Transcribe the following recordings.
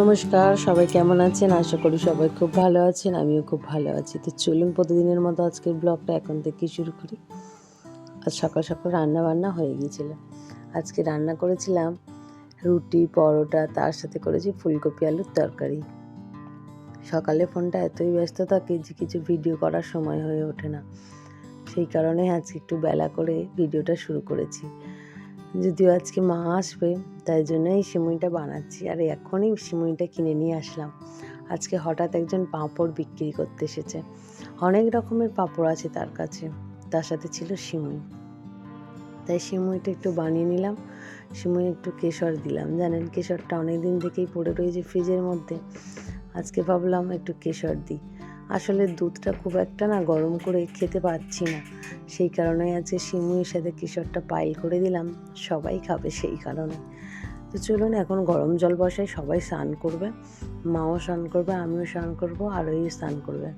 নমস্কার, সবাই কেমন আছেন? আশা করি সবাই খুব ভালো আছেন, আমিও খুব ভালো আছি। তো চলুন প্রতিদিনের মতো আজকের ব্লগটা এখন থেকে শুরু করি। আজ সকাল সকাল রান্না বান্না হয়ে গিয়েছিল। আজকে রান্না করেছিলাম রুটি, পরোটা, তার সাথে করেছি ফুলকপি আলুর তরকারি। সকালে ফোনটা এতই ব্যস্ত থাকে যে কিছু ভিডিও করার সময় হয়ে ওঠে না। সেই কারণে আজকে একটু বেলা করে ভিডিওটা শুরু করেছি। যদিও আজকে মা আসবে, তাই জন্য এই সিমুইটা বানাচ্ছি। আর এখনই সিমুইটা কিনে নিয়ে আসলাম। আজকে হঠাৎ একজন পাঁপড় বিক্রি করতে এসেছে। অনেক রকমের পাঁপড় আছে তার কাছে। তার সাথে ছিল সিমুই। তাই সিমুইটা একটু বানিয়ে নিলাম। সিমুই একটু কেশর দিলাম। জানেন, কেশরটা অনেক দিন থেকেই পড়ে রয়েছে ফ্রিজের মধ্যে। আজকে ভাবলাম একটু কেশর দিই। আসলে দুধটা খুব একটা না গরম করে খেতে পারছি না। সেই কারণে আজকে সিমুইয়ের সাথে কিশোরটা পাইল করে দিলাম, সবাই খাবে সেই কারণে। তো চলুন এখন গরম জল বসাই সবাই স্নান করবে, মাও স্নান করবে, আমিও স্নান করব, আর ওই স্নান করবে।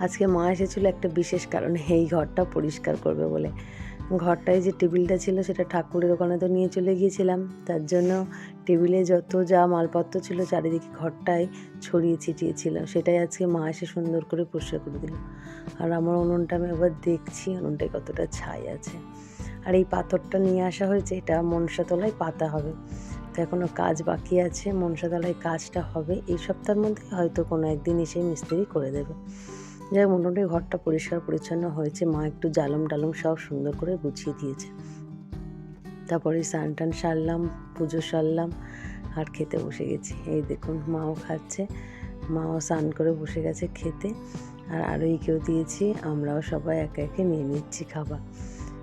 আজকে মা এসেছিল একটা বিশেষ কারণে, এই ঘরটা পরিষ্কার করবে বলে। ঘরটায় যে টেবিলটা ছিল সেটা ঠাকুরের ওখানে তো নিয়ে চলে গিয়েছিলাম। তার জন্য টেবিলে যত যা মালপত্র ছিল চারিদিকে ঘরটায় ছড়িয়ে ছিটিয়ে ছিল। সেটাই আজকে মা এসে সুন্দর করে পরিষ্কার করে দিল। আর আমার উনুনটা আমি এবার দেখছি, উনুনটায় কতটা ছাই আছে। আর এই পাথরটা নিয়ে আসা হয়েছে, এটা মনসাতলায় পাতা হবে। তো এখনও কাজ বাকি আছে, মনসাতলায় কাজটা হবে। এই সপ্তাহের মধ্যে হয়তো কোনো একদিন এসে মিস্ত্রি করে দেবে। যাই মোটামুটি ঘরটা পরিষ্কার পরিচ্ছন্ন হয়েছে। মা একটু জালম টালম সব সুন্দর করে গুছিয়ে দিয়েছে। তারপরে স্নান টান সারলাম, পুজো সারলাম, আর খেতে বসে গেছি। এই দেখুন, মাও খাচ্ছে। মাও স্নান করে বসে গেছে খেতে। আর আরোইকেও দিয়েছি, আমরাও সবাই একে একে নিয়ে নিচ্ছি খাবার।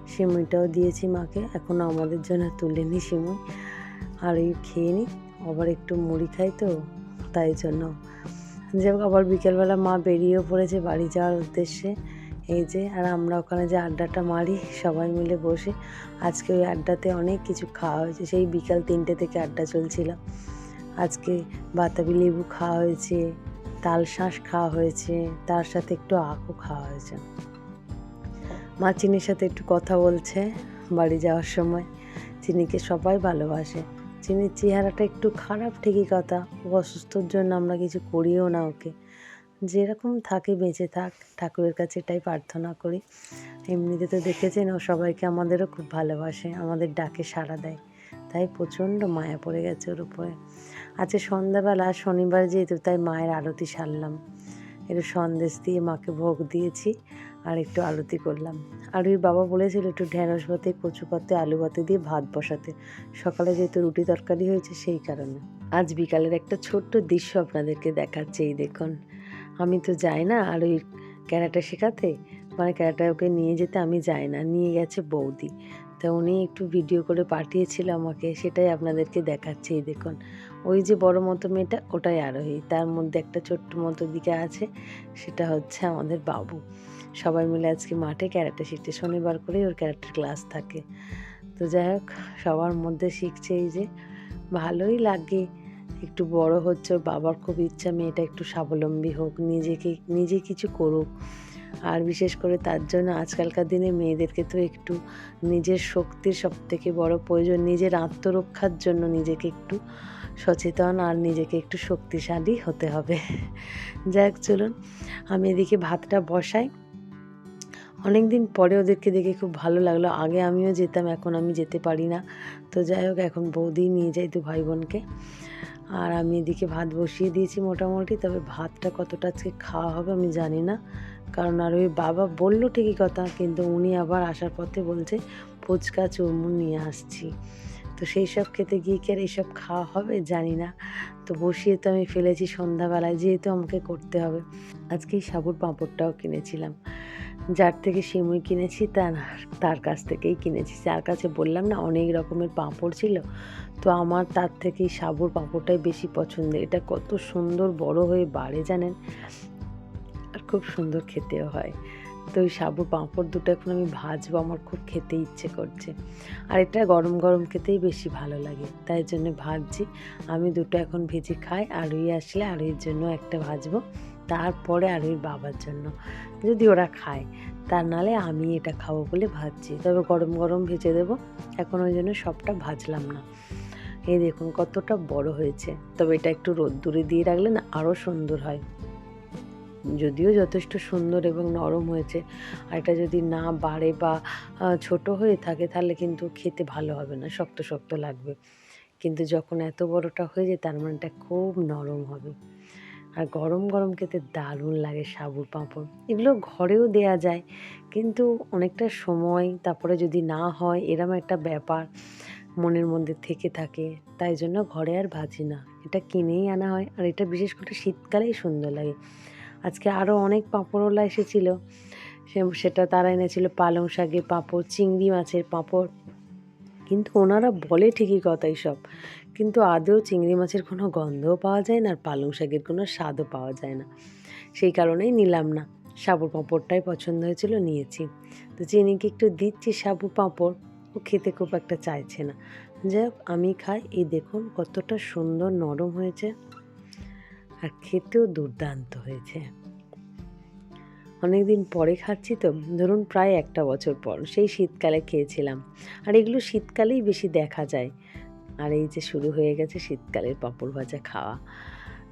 সিমুইটাও দিয়েছি মাকে। এখনও আমাদের জন্য তুলে তুলেনি সিমুই। আর এই খেয়ে নিই আবার একটু মুড়ি খাই তো, তাই জন্য হোক আবার বিকেলবেলা মা বেরিয়েও পড়েছে বাড়ি যাওয়ার উদ্দেশ্যে। এই যে, আর আমরা ওখানে যে আড্ডাটা মারি, সবাই মিলে বসে আজকে ওই আড্ডাতে অনেক কিছু খাওয়া হয়েছে। সেই বিকাল তিনটে থেকে আড্ডা চলছিল। আজকে বাতাবি লেবু খাওয়া হয়েছে, তাল শাঁস খাওয়া হয়েছে, তার সাথে একটু আখও খাওয়া হয়েছে। মা চিনির সাথে একটু কথা বলছে বাড়ি যাওয়ার সময়। চিনিকে সবাই ভালোবাসে। চিনির চেহারাটা একটু খারাপ, ঠিকই কথা। অসুস্থর জন্য আমরা কিছু করিও না ওকে। যেরকম থাকে, বেঁচে থাক। ঠাকুরের কাছে এটাই প্রার্থনা করি। এমনিতে তো দেখেছেন, ও সবাইকে আমাদেরও খুব ভালোবাসে, আমাদের ডাকে সাড়া দেয়। তাই প্রচণ্ড মায়া পড়ে গেছে ওর উপরে। আচ্ছা সন্ধ্যাবেলা, শনিবার যেহেতু, তাই মায়ের আরতি সারলাম। একটু সন্দেশ দিয়ে মাকে ভোগ দিয়েছি। আর একটু আলুতি করলাম। ওই বাবা বলেছিল একটু ঢেঁড়স ভাতে, কচু পাতে আলু ভাতে দিয়ে ভাত বসাতে। সকালে যেহেতু রুটি তরকারি হয়েছে সেই কারণে। আজ বিকালের একটা ছোট্ট দৃশ্য আপনাদেরকে দেখাচ্ছে, এই দেখুন। আমি তো যাই না আর ওই ক্যারাটা শেখাতে। মানে ক্যারাটা ওকে নিয়ে যেতে আমি যাই না, নিয়ে গেছে বৌদি। তা উনি একটু ভিডিও করে পাঠিয়েছিল আমাকে, সেটাই আপনাদেরকে দেখাচ্ছে, এই দেখুন। ওই যে বড় মতো মেয়েটা, ওটাই আরোহী। তার মধ্যে একটা ছোট্ট মতো দিকে আছে, সেটা হচ্ছে আমাদের বাবু। সবাই মিলে আজকে মাঠে ক্যারেক্টার শিখছে শনিবার করেই ওর ক্যারেক্টার ক্লাস থাকে। তো যাই হোক, সবার মধ্যে শিখছে এই যে, ভালোই লাগে। একটু বড় হচ্ছে ওর বাবার খুব ইচ্ছা, মেয়েটা একটু স্বাবলম্বী হোক, নিজেকে, নিজে কিছু করুক। আর বিশেষ করে তার জন্য আজকালকার দিনে মেয়েদেরকে তো একটু নিজের শক্তির সব থেকে বড় প্রয়োজন, নিজের আত্মরক্ষার জন্য নিজেকে একটু সচেতন আর নিজেকে একটু শক্তিশালী হতে হবে। যাই চলুন, আমি এদিকে ভাতটা বসাই। অনেক দিন পরে ওদেরকে দেখে খুব ভালো লাগল। আগে আমিও যেতাম, এখন আমি যেতে পারি না। তো যাই হোক, এখন বৌদি নিয়ে যাই দু ভাই বোনকে আর আমি এদিকে ভাত বসিয়ে দিয়েছি মোটামুটি, তবে ভাতটা কতটা আজকে খাওয়া হবে আমি জানি না। কারণ আর ওই বাবা বলল ঠিকই কথা, কিন্তু উনি আবার আসার পথে বলছে, ফুচকা চুরমুন নিয়ে আসছি। তো সেই সব খেতে গিয়ে কি আর এইসব খাওয়া হবে? জানি না। তো বসিয়ে তো আমি ফেলেছি সন্ধ্যাবেলায়, যেহেতু আমাকে করতে হবে। আজকে এই সাবুর পাঁপড়টাও কিনেছিলাম। যার থেকে সিমুই কিনেছি, তার তার কাছ থেকেই কিনেছি। যার কাছে বললাম না, অনেক রকমের পাঁপড় ছিল। তো আমার তার থেকে এই সাবুর পাঁপড়টাই বেশি পছন্দের। এটা কত সুন্দর বড় হয়ে বাড়ে জানেন? খুব সুন্দর খেতেও হয়। তো ওই সাবু পাঁপড় দুটো এখন আমি ভাজবো, আমার খুব খেতে ইচ্ছে করছে। আর এটা গরম গরম খেতেই বেশি ভালো লাগে। তাই জন্য ভাজছি। আমি দুটো এখন ভেজে খাই আরুই আসলে আরুইয়ের জন্য একটা ভাজবো, তারপরে আরুইর বাবার জন্য। যদি ওরা খায়, তার নালে আমি এটা খাব বলে ভাজছি। তবে গরম গরম ভেজে দেবো, এখন ওই জন্য সবটা ভাজলাম না। এই দেখুন কতটা বড় হয়েছে। তবে এটা একটু রোদ্দুরে দিয়ে রাখলে না আরও সুন্দর হয়। যদিও যথেষ্ট সুন্দর এবং নরম হয়েছে। আর এটা যদি না বাড়ে বা ছোট হয়ে থাকে তাহলে কিন্তু খেতে ভালো হবে না, শক্ত শক্ত লাগবে। কিন্তু যখন এত বড়টা হয়ে যায় তার মানে এটা খুব নরম হবে। আর গরম গরম খেতে দারুণ লাগে সাবুর পাঁপড়। এগুলো ঘরেও দেয়া যায়, কিন্তু অনেকটা সময় তারপরে যদি না হয় এরম একটা ব্যাপার মনের মধ্যে থেকে থাকে। তাই জন্য ঘরে আর ভাজি না। এটা কিনেই আনা হয়, আর এটা বিশেষ করে শীতকালেই সুন্দর লাগে। আজকে আরও অনেক পাঁপড়ওয়ালা এসেছিল। সে, সেটা তারা এনেছিল পালং শাকের পাঁপড়, চিংড়ি মাছের পাঁপড়। কিন্তু ওনারা বলে ঠিকই কথাই সব। কিন্তু আদৌ চিংড়ি মাছের কোনো গন্ধও পাওয়া যায় না আর পালং শাকের কোনো স্বাদও পাওয়া যায় না। সেই কারণেই নিলাম না। সাবুর পাঁপড়টাই পছন্দ হয়েছিল, নিয়েছি। তো চিনিকে একটু দিচ্ছি সাবু পাঁপড়। ও খেতে খুব একটা চাইছে না। যাই আমি খাই। এই দেখুন কতটা সুন্দর নরম হয়েছে। আর খেতেও দুর্দান্ত হয়েছে। অনেকদিন পরে খাচ্ছি তো, ধরুন প্রায় একটা বছর পর, সেই শীতকালে খেয়েছিলাম। আর এগুলো শীতকালেই বেশি দেখা যায়। আর এই যে শুরু হয়ে গেছে শীতকালের পাঁপড় ভাজা খাওয়া।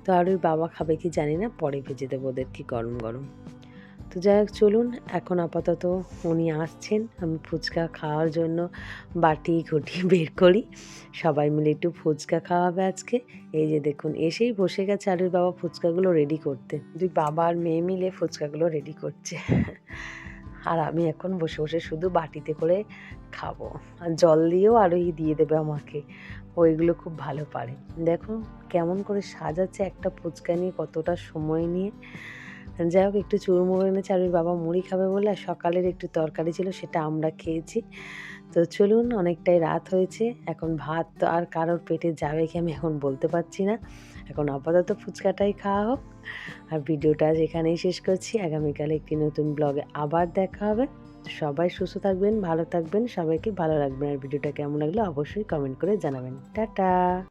তো আর ওই বাবা খাবে কি জানি না, পরে ভেজে দেবো ওদের কি গরম গরম। তো যাই হোক, চলুন, এখন আপাতত উনি আসছেন, আমি ফুচকা খাওয়ার জন্য বাটি ঘটি বের করি। সবাই মিলে একটু ফুচকা খাওয়াবে আজকে। এই যে দেখুন, এসেই বসে গেছে আলুর বাবা ফুচকাগুলো রেডি করতে। দুই বাবা আর মেয়ে মিলে ফুচকাগুলো রেডি করছে। আর আমি এখন বসে বসে শুধু বাটিতে করে খাব। আর জল দিয়েও আরোই দিয়ে দেবে আমাকে। ওইগুলো খুব ভালো পারে। দেখো কেমন করে সাজাচ্ছে একটা ফুচকা নিয়ে, কতটা সময় নিয়ে। যাই হোক, একটু চুরমুড়ো এনেছে আর ওর বাবা মুড়ি খাবে বলে, আর সকালের একটু তরকারি ছিল সেটা আমরা খেয়েছি। তো চলুন, অনেকটাই রাত হয়েছে। এখন ভাত তো আর কারোর পেটে যাবে কি আমি এখন বলতে পারছি না। এখন আপাতত ফুচকাটাই খাওয়া হোক। আর ভিডিওটা এখানেই শেষ করছি। আগামীকালে একটি নতুন ব্লগে আবার দেখা হবে। সবাই সুস্থ থাকবেন, ভালো থাকবেন, সবাইকে ভালো রাখবেন। আর ভিডিওটা কেমন লাগল অবশ্যই কমেন্ট করে জানাবেন। টাটা!